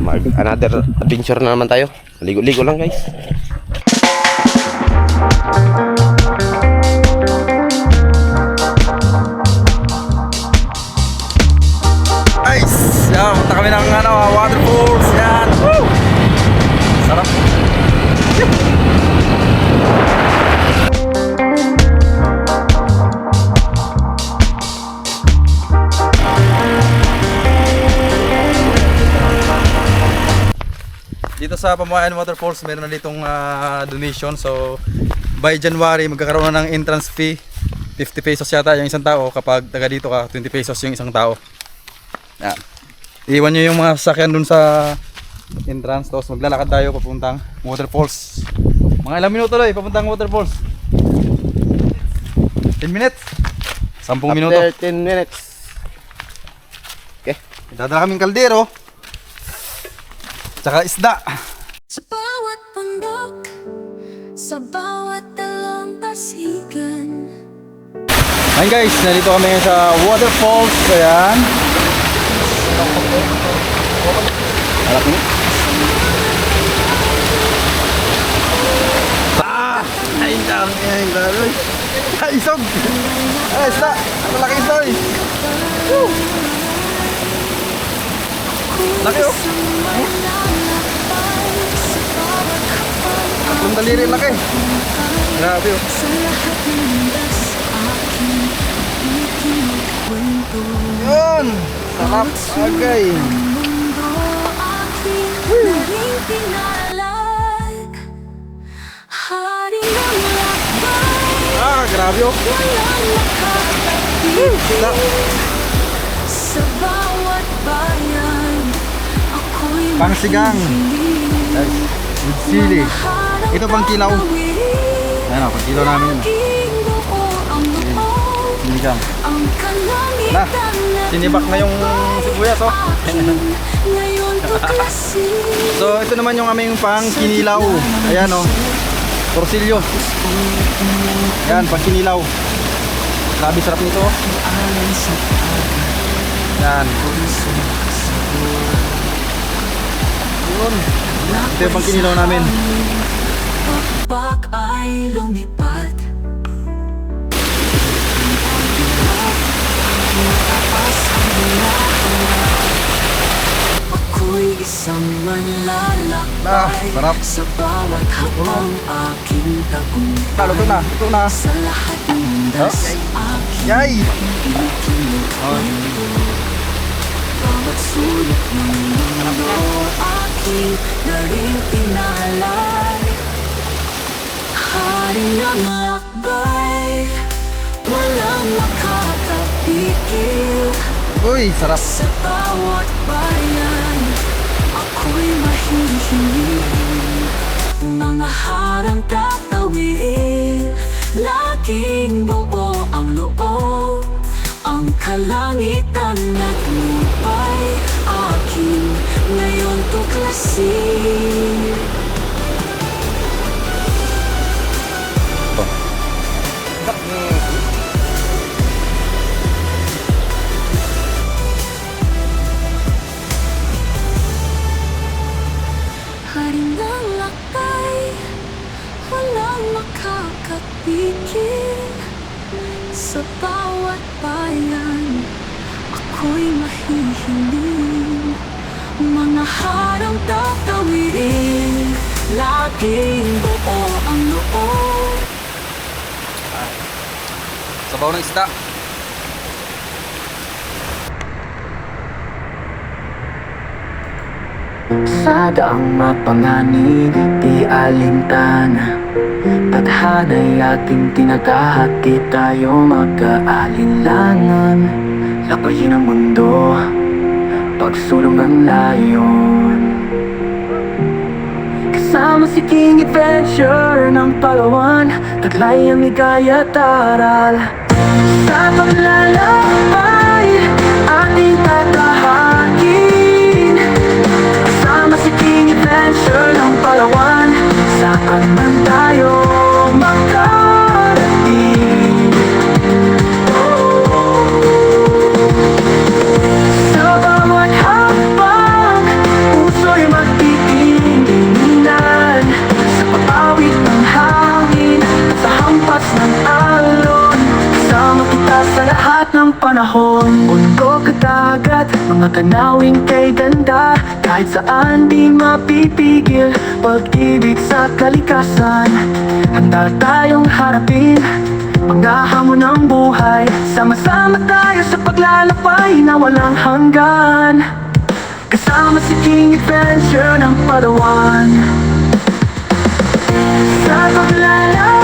Mag another adventure na naman tayo. Ligo-ligo lang guys. Nice! Yan, punta kami ng ano, waterfalls. Dito sa Pamayan Waterfalls, meron na ditong ah, donation. So, by January, magkakaroon na ng entrance fee. 50 pesos yata yung isang tao. Kapag taga dito ka, 20 pesos yung isang tao. Yan. Iwan nyo yung mga sasakyan dun sa entrance. Tapos maglalakad tayo papuntang waterfalls. Mga ilang minuto lang papuntang waterfalls. 10 minutes. 10 minuto. After 10 minutes. Dadala kaming kaldero. Tsaka isda. Sa bawat bundok, sa bawat dalampasigan Ayun guys, nandito kami ngayon sa waterfalls. Ayan. Harap mo. Ah! Ayun dami. Ayun dami. Ah, isog! Ah, isda! Ang malaki isda eh. Woo! Laki oh. Tatlong daliri laki. Grabe oh. Yun! Sarap! Lakbay Ah, grabe oh! Sa bawat bayan Pangsigang. Guys, with sili. Ito pang kilaw. Ayan o, pag kilo namin. oh. Loob. Sinigang. Na, sinibak na yung sibuyas oh. Ngayon tuklasin So ito naman yung aming pang kinilaw. Ayan oh. Torsilyo. Ayan, pang kinilaw. Grabe sarap nito. oh. Yan. Yun. Ito yung pang kinilaw namin. Pag ay lumipad Mataas ang Ako'y isang manlalakbay Ah, sarap. Sa bawat hakbang aking tagumpay Talo to na. Ito na. Sa lahat ng das aking Yay! Bawat sulok ng mundo aking naring pinalay Hari ng lakbay Walang makakapigil Uy, sarap. Sa bawat bayan Ako'y mahihiling Mga harang tatawirin Laging buo ang loob Ang kalangitan naglupay tuklasin Hari ng lakay Walang makakapigil Sa bawat bayan. Ako'y mahihiling Mga harang tatawirin Laging buo ang loob. Sabaw ng isda. Sa daang mapanganib, di alintana. Tadhana'y ating tinatahak, di tayo magkaalinlangan Labayin ang mundo, pagsulong ng layon. Kasama si King Adventure ng Palawan Taglay ang ligaya at aral. Sa paglalakbay, ating tatahakin Ang bundok at dagat Mga tanawing kay ganda. Kahit saan di mapipigil Pag-ibig sa kalikasan. Handa tayong harapin Mga hamon ng buhay. Sama-sama tayo sa paglalakbay na walang hanggan. Kasama si King Adventure ng Palawan Sa paglalakbay